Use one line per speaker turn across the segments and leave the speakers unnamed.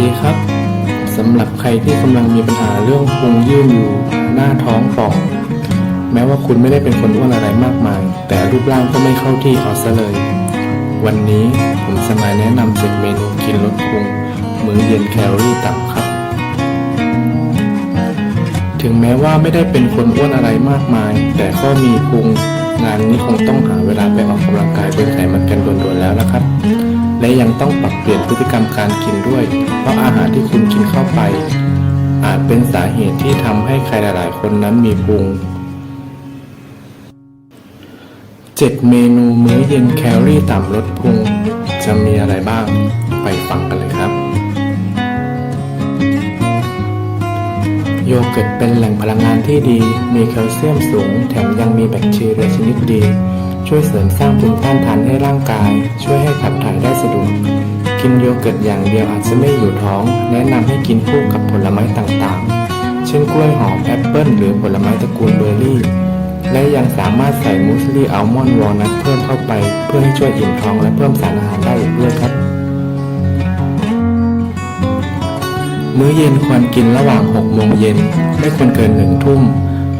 ดีครับสำหรับใครที่กำลังมีปัญหาเรื่องพุงยื่นอยู่หน้าท้องป่องแม้ว่าคุณไม่ได้เป็นคนอ้วนอะไรมากมาย แต่รูปร่างก็ไม่เข้าที่เอาซะเลย วันนี้ผมจะมาแนะนำเจ็ดเมนูกินลดพุงมื้อเย็นแคลอรี่ต่ำครับ ถึงแม้ว่าไม่ได้เป็นคนอ้วนอะไรมากมาย แต่ก็มีพุงงานนี้คงต้องหาเวลาไปออกกำลังกายเบิร์นไขมันกันด่วนๆแล้วนะครับ และยังต้องปรับเปลี่ยนพฤติกรรมการกินด้วย เพราะอาหารที่คุณกินเข้าไป อาจเป็นสาเหตุที่ทำให้ใครหลาย ๆ คนนั้นมีพุง 7 เมนูมื้อเย็นแคลอรี่ต่ำลดพุง จะมีอะไรบ้างไปฟังกันเลยครับ โยเกิร์ตเป็นแหล่งพลังงานที่ดี มีแคลเซียมสูง แถมยังมีแบคทีเรียชนิดดี ช่วยเสริมสร้างภูมิต้านทานให้ร่างกาย ช่วยให้ขับถ่ายได้สะดวก กินโยเกิร์ตอย่างเดียวอาจจะไม่อยู่ท้อง แนะนำให้กินคู่กับผลไม้ต่างๆ เช่นกล้วยหอมแอปเปิลหรือผลไม้ตระกูลเบอร์รี่ และยังสามารถใส่มูสลี่อัลมอนด์วอลนัทเพิ่มเข้าไป เพื่อให้ช่วยอิ่มท้องและเพิ่มสารอาหารได้อีกด้วยครับ มื้อเย็นควรกินระหว่าง6โมงเย็นไม่ควรเกิน1ทุ่ม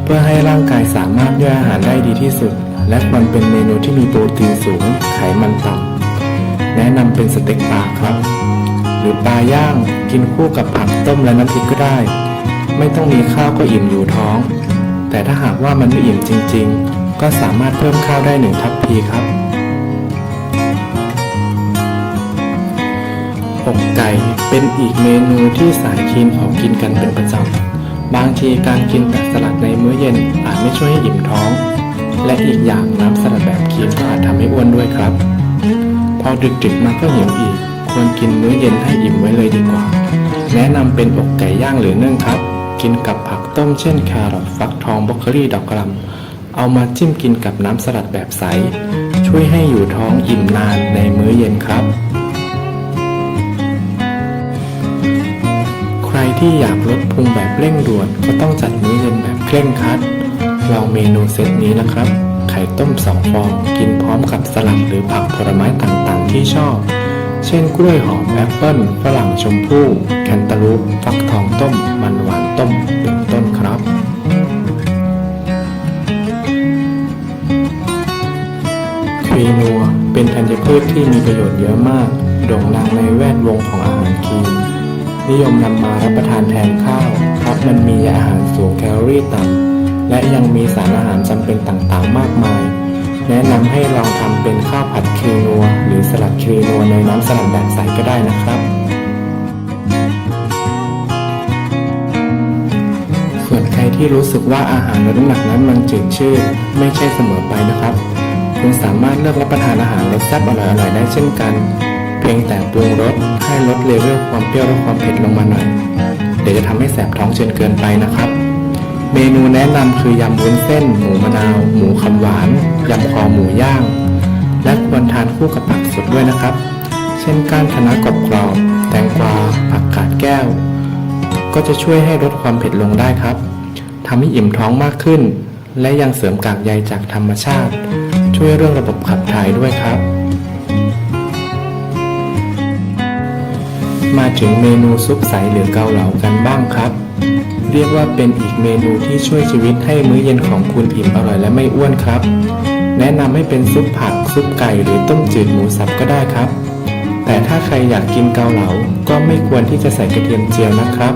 เพื่อให้ร่างกายสามารถย่อยอาหารได้ดีที่สุด และควรเป็นเมนูที่มีโปรตีนสูง ไขมันต่ำแนะนำเป็นสเต็กปลาครับ หรือปลาย่างกินคู่กับผักต้มและน้ำพริกก็ได้ ไม่ต้องมีข้าวก็อิ่มอยู่ท้อง แต่ถ้าหากว่ามันไม่อิ่มจริง ๆ ก็สามารถเพิ่มข้าวได้หนึ่งทัพพีครับอกไก่เป็นอีกเมนูที่สายคีนเขากินกันเป็นประจำ บางทีการกินแต่สลัดในมื้อเย็นอาจไม่ช่วยให้อิ่มท้อง และอีกอย่างน้ำสลัดแบบคีนก็อาจทำให้อ้วนด้วยครับ พอดึกๆมาก็หิวอีก ควรกินมื้อเย็นให้อิ่มไว้เลยดีกว่า แนะนำเป็นอกไก่ย่างหรือนึ่งครับ กินกับผักต้มเช่นแครอทฟักทองบรอกโคลีดอกกระหลำเอามาจิ้มกินกับน้ำสลัดแบบใส ช่วยให้อยู่ท้องอิ่มนานในมื้อเย็นครับ ใครที่อยากลดพุงแบบเร่งด่วนก็ต้องจัดมื้อเย็นแบบเคร่งครัด ลองเมนูเซตนี้นะครับ ไข่ต้มสองฟองกินพร้อมกับสลัดหรือผักผลไม้ต่างๆ ที่ชอบ เช่นกล้วยหอมแอปเปิ้ลฝรั่งชมพู่แคนตาลูปฟักทองต้ม มันหวานต้มเป็นต้นครับควีนัวเป็นธัญพืชที่มีประโยชน์เยอะมาก โด่งดังในแวดวงของอาหารคีนนิยมนำมารับประทานแทนข้าว เพราะมันมีอาหารสูงแคลอรี่ต่ำ และยังมีสารอาหารจำเป็นต่างๆ มากมาย แนะนำให้ลองทำเป็นข้าวผัดครีนัว หรือสลัดครีนัวในน้ำสลัดแบบใสก็ได้นะครับ ส่วนใครที่รู้สึกว่าอาหารลดน้ำหนักนั้นมันจืดชืดไม่ใช่เสมอไปนะครับ คุณสามารถเลือกรับประทานอาหารรสแซ่บอร่อยๆได้เช่นกัน เพียงแต่ปรุงรสให้ลดเลเวลความเปรี้ยวและความเผ็ดลงมาหน่อย เดี๋ยวจะทำให้แสบท้องจนเกินไปนะครับ เมนูแนะนำคือยำวุ้นเส้น หมูมะนาว หมูคำหวาน ยำคอหมูย่าง และควรทานคู่กับผักสดด้วยนะครับ เช่นก้านคะน้ากรอบกรอบแตงกวา ผักกาดแก้ว ก็จะช่วยให้ลดความเผ็ดลงได้ครับทำให้อิ่มท้องมากขึ้น และยังเสริมกากใยจากธรรมชาติ ช่วยเรื่องระบบขับถ่ายด้วยครับ มาถึงเมนูซุปใสหรือเกาเหลากันบ้างครับ เรียกว่าเป็นอีกเมนูที่ช่วยชีวิตให้มื้อเย็นของคุณอิ่มอร่อยและไม่อ้วนครับ แนะนำให้เป็นซุปผัก ซุปไก่หรือต้มจืดหมูสับก็ได้ครับ แต่ถ้าใครอยากกินเกาเหลา ก็ไม่ควรที่จะใส่กระเทียมเจียวนะครับ